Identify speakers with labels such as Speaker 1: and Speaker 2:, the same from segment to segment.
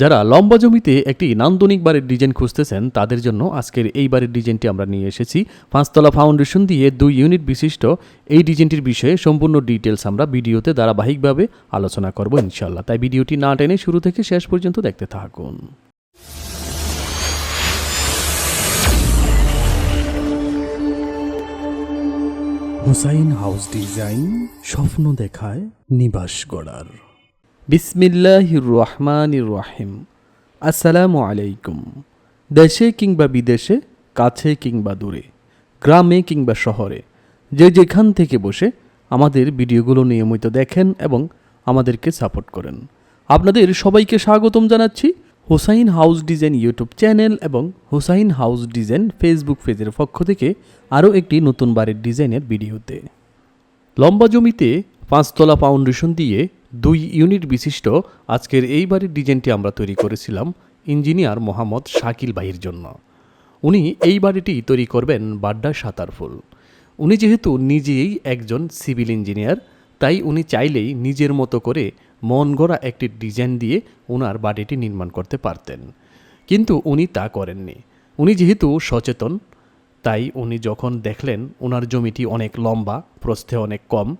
Speaker 1: যারা লম্বা জমিতে একটি নান্দনিক বাড়ির ডিজাইন খুঁজতেছেন, তাদের জন্য আজকের এই বাড়ির ডিজাইনটি আমরা নিয়ে এসেছি। পাঁচতলা ফাউন্ডেশন দিয়ে দুই ইউনিট বিশিষ্ট। এই ডিজাইনটির বিষয়ে সম্পূর্ণ ডিটেলস আমরা ভিডিওতে ধারাবাহিকভাবে আলোচনা করব ইনশাল্লাহ তাই ভিডিওটি না টেনে শুরু থেকে শেষ পর্যন্ত দেখতে থাকুন। হুসাইন হাউস ডিজাইন স্বপ্ন দেখায় নিবাস গড়ার। বিসমিল্লাহির রহমানির রহিম। আসসালামু আলাইকুম দেশে কিংবা বিদেশে, কাছে কিংবা দূরে, গ্রামে কিংবা শহরে, যে যেখান থেকে বসে আমাদের ভিডিওগুলো নিয়মিত দেখেন এবং আমাদেরকে সাপোর্ট করেন। আপনাদের সবাইকে স্বাগতম জানাচ্ছি Hossain house design YouTube channel এবং হোসাইন হাউস ডিজাইন ফেসবুক পেজের পক্ষ থেকে আরও একটি নতুন বাড়ির ডিজাইনের ভিডিওতে। লম্বা জমিতে পাঁচতলা ফাউন্ডেশন দিয়ে দুই ইউনিট বিশিষ্ট আজকের এই বাড়ির ডিজাইনটি আমরা তৈরি করেছিলাম ইঞ্জিনিয়ার মোহাম্মদ শাকিল ভাইয়ের জন্য। উনি এই বাড়িটি তৈরি করবেন বাড্ডা সাঁতারফুল উনি যেহেতু নিজেই একজন সিভিল ইঞ্জিনিয়ার, তাই উনি চাইলেই নিজের মতো করে মন গড়া একটি ডিজাইন দিয়ে ওনার বাড়িটি নির্মাণ করতে পারতেন। কিন্তু উনি তা করেননি। উনি যেহেতু সচেতন, তাই উনি যখন দেখলেন ওনার জমিটি অনেক লম্বা, প্রস্থে অনেক কম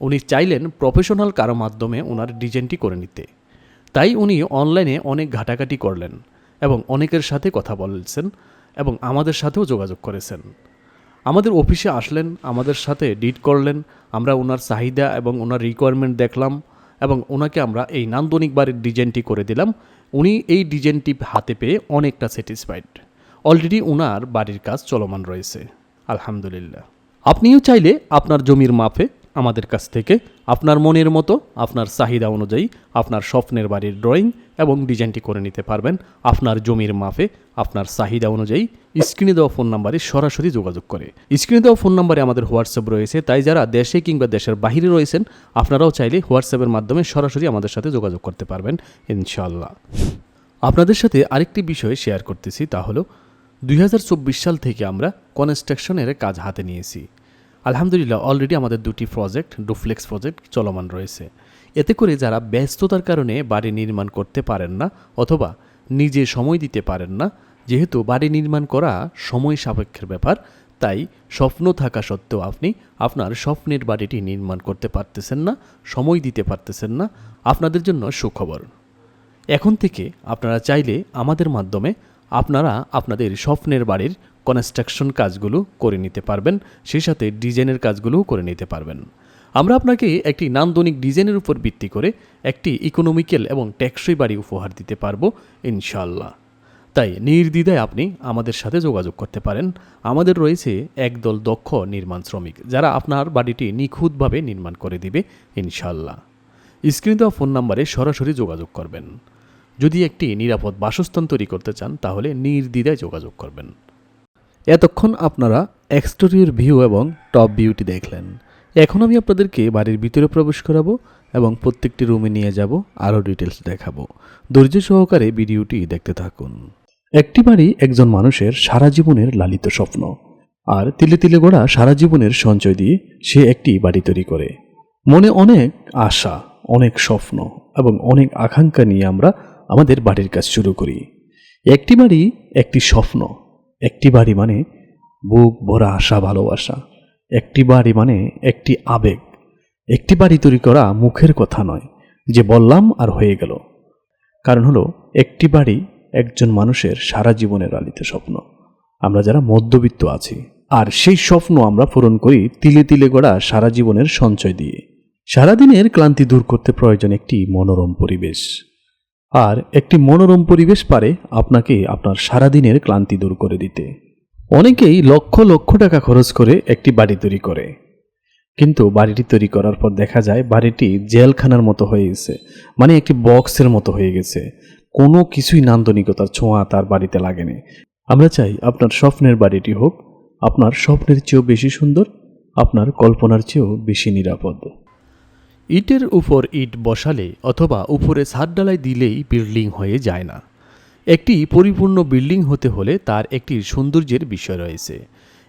Speaker 1: উনি চাইলেন প্রফেশনাল কারও মাধ্যমে ওনার ডিজাইনটি করে নিতে। তাই উনি অনলাইনে অনেক ঘাটাঘাটি করলেন এবং অনেকের সাথে কথা বলছেন এবং আমাদের সাথেও যোগাযোগ করেছেন। আমাদের অফিসে আসলেন, আমাদের সাথে ডিট করলেন, আমরা ওনার চাহিদা এবং ওনার রিকোয়ারমেন্ট দেখলাম এবং ওনাকে আমরা এই নান্দনিক বাড়ির ডিজাইনটি করে দিলাম। উনি এই ডিজাইনটি হাতে পেয়ে অনেকটা স্যাটিসফাইড অলরেডি ওনার বাড়ির কাজ চলমান রয়েছে। আলহামদুলিল্লাহ। আপনিও চাইলে আপনার জমির মাপে আমাদের কাছ থেকে আপনার মনের মতো, আপনার চাহিদা অনুযায়ী আপনার স্বপ্নের বাড়ির ড্রয়িং এবং ডিজাইনটি করে নিতে পারবেন। আপনার জমির মাপে আপনার চাহিদা অনুযায়ী স্ক্রিনে দেওয়া ফোন নাম্বারে সরাসরি যোগাযোগ করে। স্ক্রিনে দেওয়া ফোন নাম্বারে আমাদের হোয়াটসঅ্যাপ রয়েছে, তাই যারা দেশে কিংবা দেশের বাহিরে রয়েছেন, আপনারাও চাইলে হোয়াটসঅ্যাপের মাধ্যমে সরাসরি আমাদের সাথে যোগাযোগ করতে পারবেন ইনশাল্লাহ আপনাদের সাথে আরেকটি বিষয় শেয়ার করতেছি, তা হলো, দুই হাজার চব্বিশ সাল থেকে আমরা কনস্ট্রাকশনের কাজ হাতে নিয়েছি। আলহামদুলিল্লাহ অলরেডি আমাদের দুটি প্রজেক্ট ডুফ্লেক্স প্রজেক্ট চলমান রয়েছে। এতে করে যারা ব্যস্ততার কারণে বাড়ি নির্মাণ করতে পারেন না অথবা নিজে সময় দিতে পারেন না, যেহেতু বাড়ি নির্মাণ করা সময় সাপেক্ষের ব্যাপার, তাই স্বপ্ন থাকা সত্ত্বেও আপনি আপনার স্বপ্নের বাড়িটি নির্মাণ করতে পারতেছেন না, সময় দিতে পারতেছেন না, আপনাদের জন্য সুখবর। এখন থেকে আপনারা চাইলে আমাদের মাধ্যমে আপনারা আপনাদের স্বপ্নের বাড়ির কনস্ট্রাকশন কাজগুলো করে নিতে পারবেন, সেই সাথে ডিজাইনের কাজগুলোও করে নিতে পারবেন। আমরা আপনাকে একটি নান্দনিক ডিজাইনের উপর ভিত্তি করে একটি ইকোনমিক্যাল এবং টেকসই বাড়ি উপহার দিতে পারব ইনশাল্লাহ তাই নির্দ্বিধায় আপনি আমাদের সাথে যোগাযোগ করতে পারেন। আমাদের রয়েছে একদল দক্ষ নির্মাণ শ্রমিক, যারা আপনার বাড়িটি নিখুঁতভাবে নির্মাণ করে দিবে ইনশাল্লাহ স্ক্রিনে দেওয়া ফোন নাম্বারে সরাসরি যোগাযোগ করবেন। যদি একটি নিরাপদ বাসস্থান তৈরি করতে চান, তাহলে নির্দ্বিধায় যোগাযোগ করবেন। এতক্ষণ আপনারা এক্সটেরিয়র ভিউ এবং টপ ভিউটি দেখলেন। এখন আমি আপনাদেরকে বাড়ির ভিতরে প্রবেশ করাবো এবং প্রত্যেকটি রুমে নিয়ে যাব, আরও ডিটেলস দেখাবো। ধৈর্য সহকারে ভিডিওটি দেখতে থাকুন। একটি বাড়ি একজন মানুষের সারা জীবনের লালিত স্বপ্ন, আর তিলে তিলে গোড়া সারা জীবনের সঞ্চয় দিয়ে সে একটি বাড়ি তৈরি করে। মনে অনেক আশা, অনেক স্বপ্ন এবং অনেক আকাঙ্ক্ষা নিয়ে আমরা আমাদের বাড়ির কাজ শুরু করি। একটি বাড়ি একটি স্বপ্ন একটি বাড়ি মানে বুক ভরা আশা, ভালোবাসা। একটি বাড়ি মানে একটি আবেগ। একটি বাড়ি তৈরি করা মুখের কথা নয়, যে বললাম আর হয়ে গেল। কারণ হলো, একটি বাড়ি একজন মানুষের সারা জীবনের লালিত স্বপ্ন। আমরা যারা মধ্যবিত্ত আছি, আর সেই স্বপ্ন আমরা পূরণ করি তিলে তিলে গড়া সারা জীবনের সঞ্চয় দিয়ে। সারাদিনের ক্লান্তি দূর করতে প্রয়োজন একটি মনোরম পরিবেশ। আর একটি মনোরম পরিবেশ পারে আপনাকে আপনার সারাদিনের ক্লান্তি দূর করে দিতে। অনেকেই লক্ষ লক্ষ টাকা খরচ করে একটি বাড়ি তৈরি করে। কিন্তু বাড়িটি তৈরি করার পর দেখা যায় বাড়িটি জেলখানার মতো হয়ে গেছে মানে একটি বক্সের মতো হয়ে গেছে। কোনো কিছুই নান্দনিকতার ছোঁয়া তার বাড়িতে লাগেনি। আমরা চাই আপনার স্বপ্নের বাড়িটি হোক, আপনার স্বপ্নের চেয়েও বেশি সুন্দর, আপনার কল্পনার চেয়েও বেশি নিরাপদ। ইটের উপর ইট বসালে অথবা উপরে ছাদ ডালাই দিলেই বিল্ডিং হয়ে যায় না। একটি পরিপূর্ণ বিল্ডিং হতে হলে তার একটি সৌন্দর্যের বিষয় রয়েছে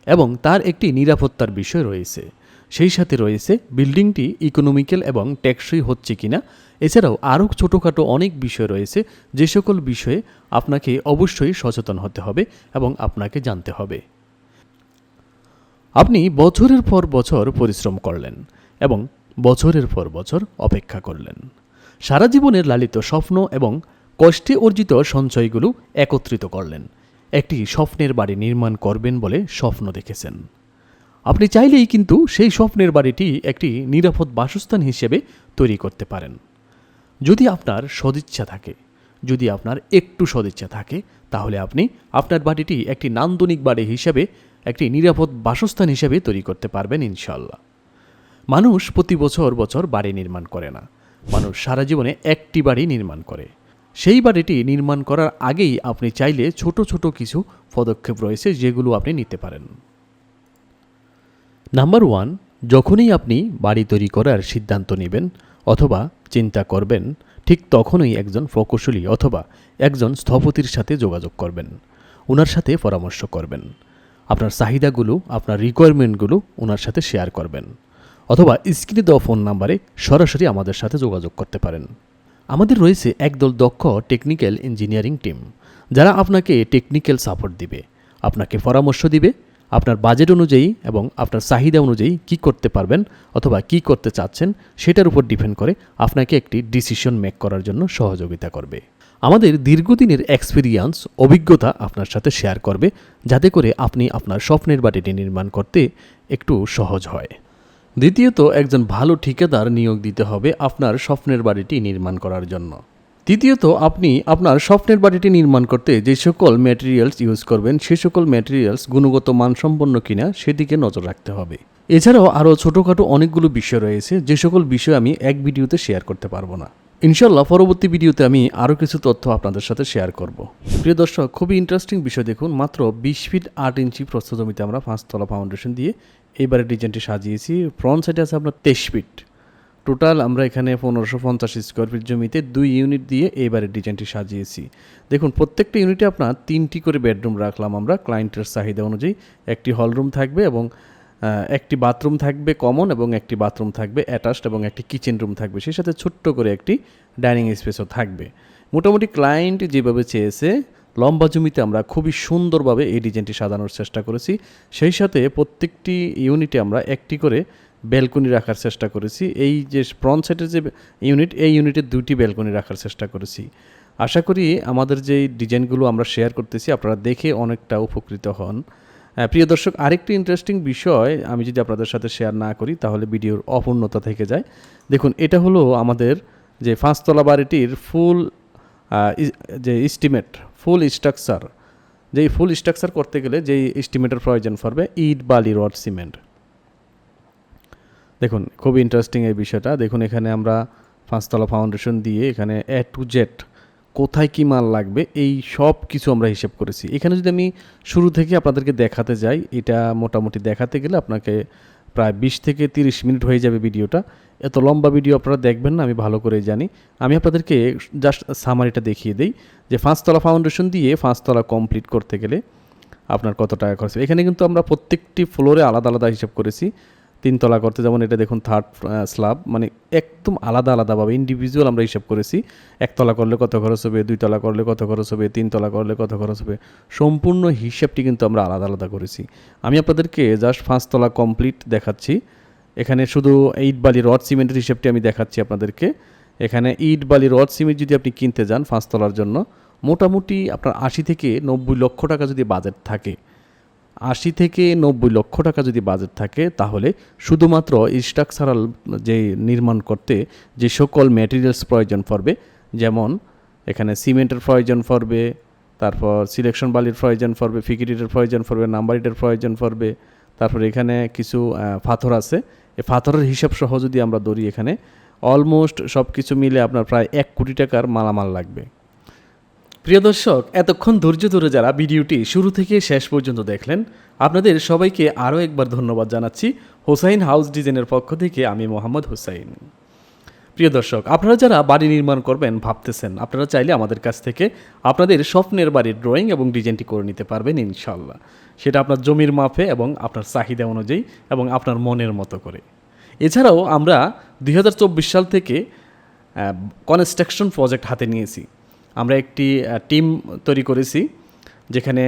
Speaker 1: এবং তার একটি নিরাপত্তার বিষয় রয়েছে। সেই সাথে রয়েছে, বিল্ডিংটি ইকোনমিক্যাল এবং টেকসই হচ্ছে কিনা, এছাড়াও আরও ছোটোখাটো অনেক বিষয় রয়েছে, যে সকল বিষয়ে আপনাকে অবশ্যই সচেতন হতে হবে এবং আপনাকে জানতে হবে। আপনি বছরের পর বছর পরিশ্রম করলেন এবং বছরের পর বছর অপেক্ষা করলেন। সারা জীবনের লালিত স্বপ্ন এবং কষ্টে অর্জিত সঞ্চয়গুলো একত্রিত করলেন। একটি স্বপ্নের বাড়ি নির্মাণ করবেন বলে স্বপ্ন দেখেছেন। আপনি চাইলেই কিন্তু সেই স্বপ্নের বাড়িটি একটি নিরাপদ বাসস্থান হিসেবে তৈরি করতে পারেন। যদি আপনার সদিচ্ছা থাকে, যদি আপনার একটু সদিচ্ছা থাকে, তাহলে আপনি আপনার বাড়িটি একটি নান্দনিক বাড়ি হিসেবে, একটি নিরাপদ বাসস্থান হিসেবে তৈরি করতে পারবেন ইনশাল্লাহ মানুষ প্রতি বছর বছর বাড়ি নির্মাণ করে না। মানুষ সারা জীবনে একটি বাড়ি নির্মাণ করে। সেই বাড়িটি নির্মাণ করার আগেই আপনি চাইলে ছোট ছোট কিছু পদক্ষেপ রয়েছে যেগুলো আপনি নিতে পারেন। নাম্বার ওয়ান যখনই আপনি বাড়ি তৈরি করার সিদ্ধান্ত নেবেন অথবা চিন্তা করবেন, ঠিক তখনই একজন প্রকৌশলী অথবা একজন স্থপতির সাথে যোগাযোগ করবেন। ওনার সাথে পরামর্শ করবেন। আপনার চাহিদাগুলো, আপনার রিকোয়ারমেন্টগুলো ওনার সাথে শেয়ার করবেন। অথবা স্ক্রিনে দেওয়া ফোন নাম্বারে সরাসরি আমাদের সাথে যোগাযোগ করতে পারেন। আমাদের রয়েছে একদল দক্ষ টেকনিক্যাল ইঞ্জিনিয়ারিং টিম যারা আপনাকে টেকনিক্যাল সাপোর্ট দিবে, আপনাকে পরামর্শ দিবে, আপনার বাজেট অনুযায়ী এবং আপনার চাহিদা অনুযায়ী কি করতে পারবেন অথবা কি করতে চাচ্ছেন সেটার উপর ডিপেন্ড করে আপনাকে একটি ডিসিশন মেক করার জন্য সহযোগিতা করবে। আমাদের দীর্ঘদিনের এক্সপিরিয়েন্স অভিজ্ঞতা আপনার সাথে শেয়ার করবে, যাতে করে আপনি আপনার স্বপ্নের বাড়িটি নির্মাণ করতে একটু সহজ হয়। দ্বিতীয়ত, একজন ভালো ঠিকাদার নিয়োগ দিতে হবে আপনার স্বপ্নের বাড়িটি নির্মাণ করার জন্য। তৃতীয়ত, আপনি আপনার স্বপ্নের বাড়িটি নির্মাণ করতে যে সকল ম্যাটেরিয়ালস ইউজ করবেন, সে সকল ম্যাটেরিয়ালস গুণগত মানসম্পন্ন কিনা সেদিকে নজর রাখতে হবে। এছাড়াও আরও ছোটোখাটো অনেকগুলো বিষয় রয়েছে, যে সকল বিষয় আমি এক ভিডিওতে শেয়ার করতে পারব না। ইনশাল্লাহ পরবর্তী ভিডিওতে আমি আরও কিছু তথ্য আপনাদের সাথে শেয়ার করব। প্রিয় দর্শক, খুবই ইন্টারেস্টিং বিষয় দেখুন, মাত্র বিশ ফিট আট ইঞ্চি প্রস্থ জমিতে আমরা পাঁচতলা ফাউন্ডেশন দিয়ে এইবারে ডিজাইনটি সাজিয়েছি। ফ্রন্ট সাইডে আছে আপনার তেইশ ফিট টোটাল আমরা এখানে পনেরোশো পঞ্চাশ স্কোয়ার ফিট জমিতে দুই ইউনিট দিয়ে এইবারের ডিজাইনটি সাজিয়েছি। দেখুন, প্রত্যেকটা ইউনিটে আপনার তিনটি করে বেডরুম রাখলাম আমরা ক্লায়েন্টের চাহিদা অনুযায়ী। একটি হলরুম থাকবে এবং একটি বাথরুম থাকবে কমন এবং একটি বাথরুম থাকবে অ্যাটাচড এবং একটি কিচেন রুম থাকবে। সেই সাথে ছোট্ট করে একটি ডাইনিং স্পেসও থাকবে। মোটামুটি ক্লায়েন্ট যেভাবে চেয়েছে লম্বা জমিতে আমরা খুবই সুন্দরভাবে এই ডিজাইনটি সাজানোর চেষ্টা করেছি। সেই সাথে প্রত্যেকটি ইউনিটে আমরা একটি করে ব্যালকনি রাখার চেষ্টা করেছি। এই যে ফ্রন্ট সাইডের যে ইউনিট, এই ইউনিটে দুটি ব্যালকনি রাখার চেষ্টা করেছি। আশা করি আমাদের যে ডিজাইনগুলো আমরা শেয়ার করতেছি, আপনারা দেখে অনেকটা উপকৃত হন। প্রিয় দর্শক, আরেকটি ইন্টারেস্টিং বিষয় আমি যদি আপনাদের সাথে শেয়ার না করি, তাহলে ভিডিওর অপূর্ণতা থেকে যায়। দেখুন, এটা হলো আমাদের যে পাঁচতলা বাড়িটির ফুল যে ইস্টিমেট ফুল স্ট্রাকচার, যেই ফুল স্ট্রাকচার করতে গেলে যেই এস্টিমেটের প্রয়োজন পড়বে, ইট, বালি, রড, সিমেন্ট। দেখুন খুবই ইন্টারেস্টিং এই বিষয়টা। দেখুন, এখানে আমরা পাঁচতলা ফাউন্ডেশন দিয়ে এখানে এ টু জেড কোথায় কী মাল লাগবে, এই সব কিছু আমরা হিসেব করেছি। এখানে যদি আমি শুরু থেকে আপনাদেরকে দেখাতে যাই, এটা মোটামুটি দেখাতে গেলে আপনাকে প্রায় বিশ থেকে তিরিশ মিনিট হয়ে যাবে ভিডিওটা। এত লম্বা ভিডিও আপনারা দেখবেন না, আমি ভালো করে জানি। আমি আপনাদেরকে জাস্ট সামারিটা দেখিয়ে দিই। যে পাঁচতলা ফাউন্ডেশন দিয়ে পাঁচতলা কমপ্লিট করতে গেলে আপনার কত টাকা খরচ। এখানে কিন্তু আমরা প্রত্যেকটি ফ্লোরে আলাদা আলাদা হিসাব করেছি। তিনতলা করতে যেমন এটা দেখুন থার্ড স্ল্যাব মানে একদম আলাদা আলাদাভাবে ইন্ডিভিজুয়াল আমরা হিসাব করেছি। একতলা করলে কত খরচ হবে, দুইতলা করলে কত খরচ হবে, তিনতলা করলে কত খরচ হবে, সম্পূর্ণ হিসাবটি কিন্তু আমরা আলাদা আলাদা করেছি। আমি আপনাদেরকে জাস্ট পাঁচতলা কমপ্লিট দেখাচ্ছি। এখানে শুধু ইট বালি রড সিমেন্টের হিসাবটি আমি দেখাচ্ছি আপনাদেরকে। এখানে ইট, বালি, রড, সিমেন্ট যদি আপনি কিনতে যান পাঁচতলার জন্য, মোটামুটি আপনার আশি থেকে নব্বই লক্ষ টাকা যদি বাজেট থাকে। আশি থেকে নব্বই লক্ষ টাকা যদি বাজেট থাকে, তাহলে শুধুমাত্র স্ট্রাকচারাল যে নির্মাণ করতে যে সকল ম্যাটেরিয়ালস প্রয়োজন পড়বে, যেমন এখানে সিমেন্টের প্রয়োজন পড়বে, তারপর সিলেকশন বালির প্রয়োজন পড়বে ফিকিরিটের প্রয়োজন পড়বে নাম্বারিটের প্রয়োজন পড়বে, তারপর এখানে কিছু পাথর আছে। এই পাথরের হিসাব সহ যদি আমরা ধরি এখানে অলমোস্ট সব কিছু মিলে আপনার প্রায় এক কোটি টাকার মালামাল লাগবে। প্রিয় দর্শক, এতক্ষণ ধৈর্য ধরে যারা ভিডিওটি শুরু থেকে শেষ পর্যন্ত দেখলেন, আপনাদের সবাইকে আরও একবার ধন্যবাদ জানাচ্ছি হোসাইন হাউস ডিজাইনের পক্ষ থেকে আমি মোহাম্মদ হুসাইন। প্রিয় দর্শক, আপনারা যারা বাড়ি নির্মাণ করবেন ভাবতেছেন, আপনারা চাইলে আমাদের কাছ থেকে আপনাদের স্বপ্নের বাড়ির ড্রয়িং এবং ডিজাইনটি করে নিতে পারবেন ইনশাল্লাহ। সেটা আপনার জমির মাপে এবং আপনার চাহিদা অনুযায়ী এবং আপনার মনের মতো করে। এছাড়াও আমরা দু হাজার চব্বিশ সাল থেকে কনস্ট্রাকশন প্রজেক্ট হাতে নিয়েছি। আমরা একটি টিম তৈরি করেছি, যেখানে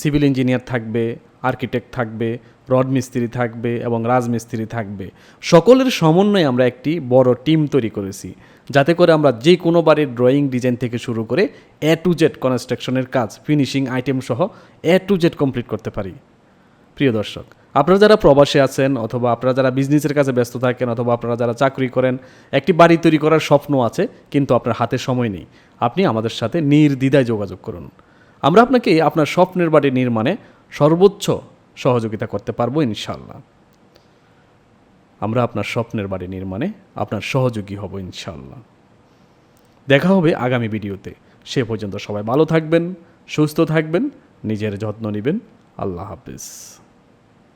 Speaker 1: সিভিল ইঞ্জিনিয়ার থাকবে আর্কিটেক্ট থাকবে রড মিস্ত্রি থাকবে এবং রাজমিস্ত্রি থাকবে। সকলের সমন্বয়ে আমরা একটি বড় টিম তৈরি করেছি, যাতে করে আমরা যে কোনো বাড়ির ড্রয়িং ডিজাইন থেকে শুরু করে এ টু জেড কনস্ট্রাকশনের কাজ ফিনিশিং আইটেম সহ এ টু জেড কমপ্লিট করতে পারি। প্রিয় দর্শক আপনারা যারা প্রবাসে আছেন অথবা আপনারা যারা বিজনেসের কাছে ব্যস্ত থাকেন অথবা আপনারা যারা চাকরি করেন, একটি বাড়ি তৈরি করার স্বপ্ন আছে, কিন্তু আপনার হাতে সময় নেই। আপনি আমাদের সাথে নির্দ্বিধায় যোগাযোগ করুন। আমরা আপনাকে আপনার স্বপ্নের বাড়ি নির্মাণে সর্বোচ্চ সহযোগিতা করতে পারব ইনশাল্লাহ আমরা আপনার স্বপ্নের বাড়ি নির্মাণে আপনার সহযোগী হব ইনশাল্লাহ দেখা হবে আগামী ভিডিওতে। সে পর্যন্ত সবাই ভালো থাকবেন, সুস্থ থাকবেন, নিজের যত্ন নেবেন। আল্লাহ হাফিজ।